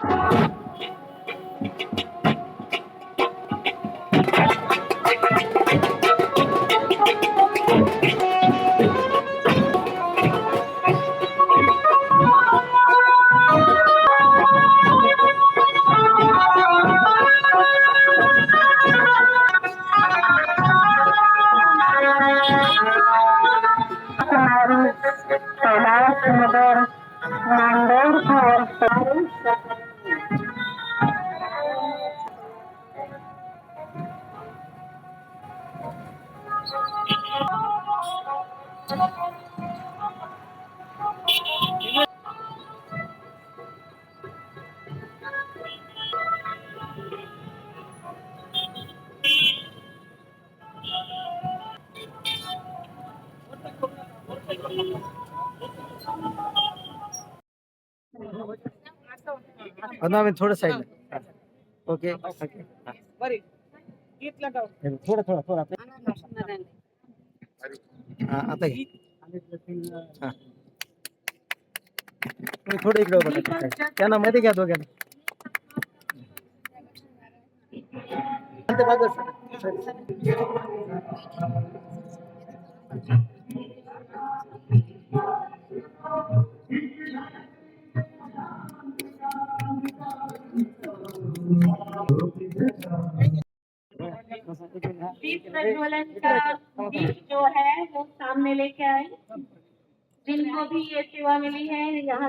कैलासनगर अनावे थोडं side okay okay थोडं थोडं थोडं हा, आता घे. हा. थोडं इकडे उभं. त्यांना मध्ये घ्या दोघ्यांना शांत दीप प्रज्वलन का दीप जो है वो सामने लेके आए। जिनको भी ये सेवा मिली है यहाँ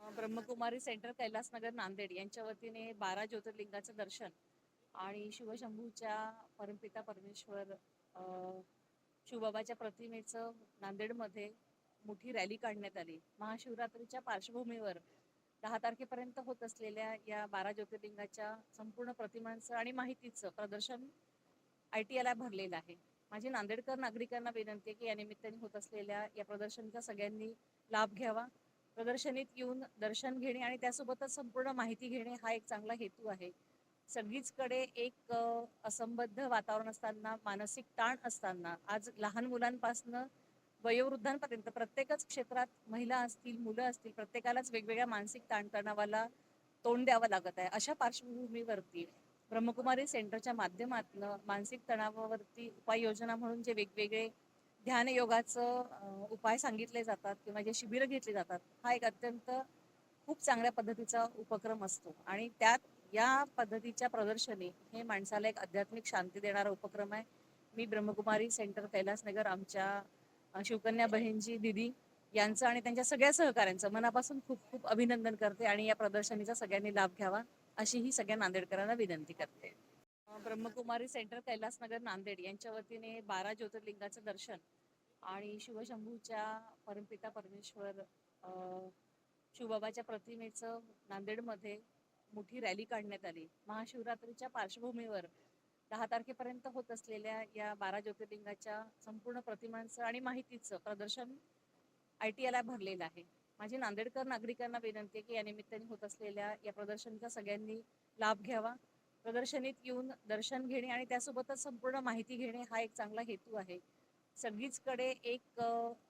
ब्रह्मकुमारी सेंटर कैलासनगर नांदेड यांच्या वतीने बारा ज्योतिर्लिंगाचं दर्शन आणि शिवशंभूच्या परमपिता परमेश्वर अं, शिवबाबाच्या प्रतिमेचं नांदेडमध्ये मोठी रॅली काढण्यात आली. महाशिवरात्रीच्या पार्श्वभूमीवर दहा तारखेपर्यंत होत असलेल्या या बारा ज्योतिर्लिंगाच्या संपूर्ण प्रतिमांचं आणि माहितीचं प्रदर्शन आय टी आयला भरलेलं आहे. माझी नांदेडकर नागरिकांना विनंती आहे की या निमित्ताने होत असलेल्या या प्रदर्शनाचा सगळ्यांनी लाभ घ्यावा. प्रदर्शनीत येऊन दर्शन घेणे आणि त्यासोबतच संपूर्ण माहिती घेणे हा एक चांगला हेतू आहे. सगळीचकडे एक असंबद्ध वातावरण असताना मानसिक ताण असताना आज लहान मुलांपासनं वयोवृद्धांपर्यंत प्रत्येकच क्षेत्रात महिला असतील मुलं असतील प्रत्येकालाच वेगवेगळ्या मानसिक ताणतणावाला तोंड द्यावं लागत आहे. अशा पार्श्वभूमीवरती ब्रह्मकुमारी सेंटरच्या माध्यमातून मानसिक तणावावरती उपाययोजना म्हणून जे वेगवेगळे ध्यान योगाचं उपाय सांगितले जातात किंवा जे शिबिरं घेतली जातात हा एक अत्यंत खूप चांगल्या पद्धतीचा उपक्रम असतो. आणि त्यात या पद्धतीच्या प्रदर्शनी हे माणसाला एक आध्यात्मिक शांती देणारा उपक्रम आहे. मी ब्रह्मकुमारी सेंटर कैलासनगर आमच्या शिवकन्या बहिणजी दिदी यांचं आणि त्यांच्या सगळ्या सहकाऱ्यांचं मनापासून खूप खूप अभिनंदन करते आणि या प्रदर्शनीचा सगळ्यांनी लाभ घ्यावा अशी ही सगळ्या नांदेडकरांना विनंती करते. ब्रह्मकुमारी सेंटर कैलासनगर नांदेड यांच्या वतीने बारा ज्योतिर्लिंगाचं दर्शन आणि शिवशंभूच्या परमपिता परमेश्वर शिवबाबाच्या प्रतिमेचं नांदेडमध्ये मोठी रॅली काढण्यात आली. महाशिवरात्रीच्या पार्श्वभूमीवर दहा तारखेपर्यंत होत असलेल्या या बारा ज्योतिर्लिंगाच्या संपूर्ण प्रतिमांचं आणि माहितीचं प्रदर्शन आय टी आयला भरलेलं आहे. माझी नांदेडकर नागरिकांना विनंती आहे की या निमित्ताने होत असलेल्या या प्रदर्शनाचा सगळ्यांनी लाभ घ्यावा. प्रदर्शनीत येऊन दर्शन घेणे आणि त्यासोबतच संपूर्ण माहिती घेणे हा एक चांगला हेतू आहे. सगळीचकडे एक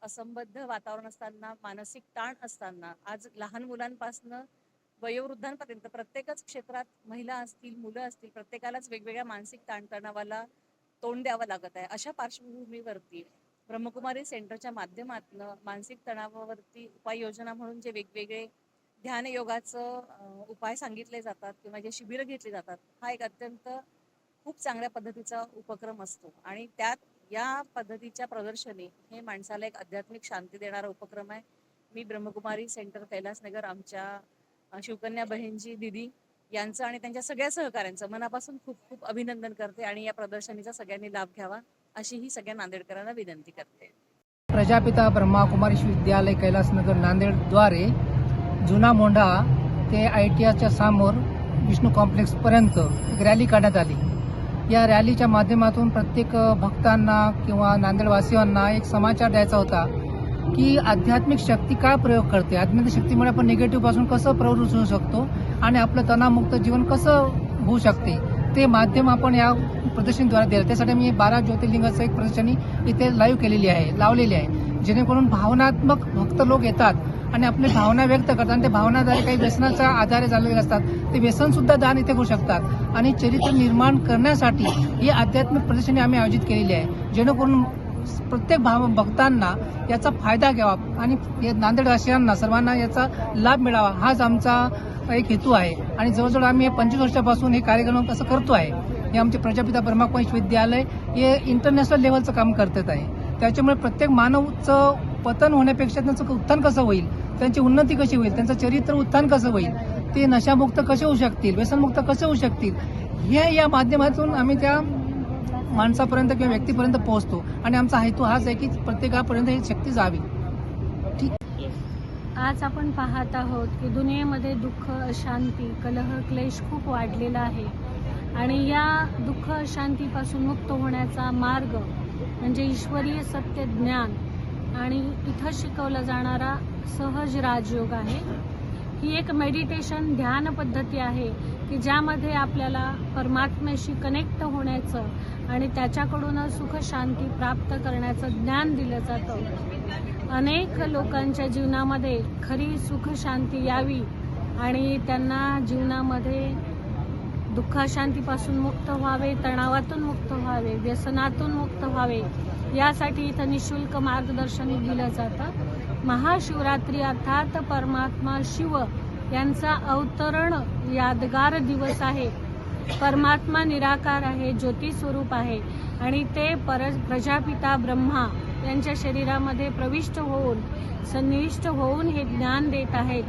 असंबद्ध वातावरण असताना मानसिक ताण असताना आज लहान मुलांपासनं वयोवृद्धांपर्यंत प्रत्येकच क्षेत्रात महिला असतील मुलं असतील प्रत्येकालाच वेगवेगळ्या मानसिक ताणतणावाला तोंड द्यावं लागत आहे. अशा पार्श्वभूमीवरती ब्रह्मकुमारी सेंटरच्या माध्यमातून मानसिक तणावावरती उपाययोजना म्हणून जे वेगवेगळे ध्यान योगाचं उपाय सांगितले जातात किंवा जे शिबिरं घेतली जातात हा एक अत्यंत खूप चांगल्या पद्धतीचा उपक्रम असतो. आणि त्यात या पद्धतीच्या प्रदर्शनी हे माणसाला एक आध्यात्मिक शांती देणारा उपक्रम आहे. मी ब्रह्मकुमारी सेंटर कैलासनगर आमच्या शिवकन्या बहीणजी दिदी यांचं आणि त्यांच्या सगळ्या सहकाऱ्यांचं मनापासून खूप खूप अभिनंदन करते आणि या प्रदर्शनीचा सगळ्यांनी लाभ घ्यावा अशी ही सगळ्या नांदेडकरांना विनंती करते. प्रजापिता ब्रह्मा कुमार विश्वविद्यालय कैलासनगर नांदेडद्वारे जुना मोंढा ते आय टी आयच्या समोर विष्णू कॉम्प्लेक्सपर्यंत एक रॅली काढण्यात आली. या रॅलीच्या माध्यमातून प्रत्येक भक्तांना किंवा नांदेडवासियांना एक समाचार द्यायचा होता. की आध्यात्मिक शक्ती काय प्रयोग करते? आध्यात्मिक शक्तीमुळे आपण निगेटिव्हपासून कसं प्रवृत्त होऊ शकतो? आणि आपलं तणावमुक्त जीवन कसं होऊ शकते? ते माध्यम आपण या प्रदर्शनीद्वारे दिलं. त्यासाठी मी बारा ज्योतिर्लिंगाचं एक प्रदर्शनी इथे लाईव्ह केलेली आहे लावलेली आहे. जेणेकरून भावनात्मक भक्त लोक येतात आणि आपली भावना व्यक्त करतात. आणि ते भावनाद्वारे काही व्यसनाच्या आधारे झालेले असतात. ते व्यसन सुद्धा दान इथे करू शकतात. आणि चरित्र निर्माण करण्यासाठी ही आध्यात्मिक प्रदर्शनी आम्ही आयोजित केलेली आहे. जेणेकरून प्रत्येक भाव भक्तांना याचा फायदा घ्यावा आणि नांदेडवासियांना सर्वांना याचा लाभ मिळावा हाच आमचा एक हेतू आहे. आणि जवळजवळ आम्ही हे पंचवीस वर्षापासून हे कार्यक्रम कसं करतो आहे. हे आमचे प्रजापिता ब्रह्माकुमारी विश्वविद्यालय हे इंटरनॅशनल लेवलचं काम करत आहे. त्याच्यामुळे प्रत्येक मानवचं पतन होण्यापेक्षा त्यांचं उत्थान कसं होईल? त्यांची उन्नती कशी होईल? त्यांचं चरित्र उत्थान कसं होईल? ते नशामुक्त कसे होऊ शकतील? व्यसनमुक्त कसे होऊ शकतील? हे या माध्यमातून आम्ही त्या माणसापर्यंत किंवा व्यक्तीपर्यंत पोहोचतो. आणि आमचा हेतू हाच आहे की प्रत्येकापर्यंत ही शक्ती जावी. ठीक? आज आपण पाहत आहोत की दुनियेमध्ये दुःख अशांती कलह क्लेश खूप वाढलेला आहे. आणि या दुःख अशांतीपासून मुक्त होण्याचा मार्ग म्हणजे ईश्वरीय सत्य ज्ञान. आणि इथं शिकवला जाणारा सहज राजयोग आहे. ही एक मेडिटेशन ध्यान पद्धती आहे. की ज्यामध्ये आपल्याला परमात्म्याशी कनेक्ट होण्याचं आणि त्याच्याकडून सुख शांती प्राप्त करण्याचं ज्ञान दिलं जातं. अनेक लोकांच्या जीवनामध्ये खरी सुख शांती यावी आणि त्यांना जीवनामध्ये दुःखाशांतीपासून मुक्त व्हावे तणावातून मुक्त व्हावे व्यसनातून मुक्त व्हावे यासाठी इथं निशुल्क मार्गदर्शन दिलं जातं. महाशिवरात्री अर्थात परमात्मा शिव यांचा अवतरण यादगार दिवस आहे. परमात्मा निराकार आहे ज्योती स्वरूप आहे आणि ते पर प्रजापिता ब्रह्मा यांच्या शरीरामध्ये प्रविष्ट होऊन सन्निविष्ट होऊन हे ज्ञान देत आहेत.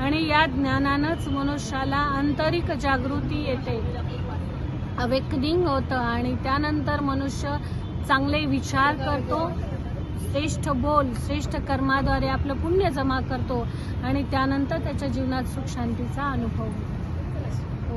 आणि या ज्ञानानंच मनुष्याला आंतरिक जागृती येते. अवेकनिंग होतं आणि त्यानंतर मनुष्य चांगले विचार करतो श्रेष्ठ बोल श्रेष्ठ कर्माद्वारे आपलं पुण्य जमा करतो आणि त्यानंतर त्याच्या जीवनात सुख शांतीचा अनुभव होतो.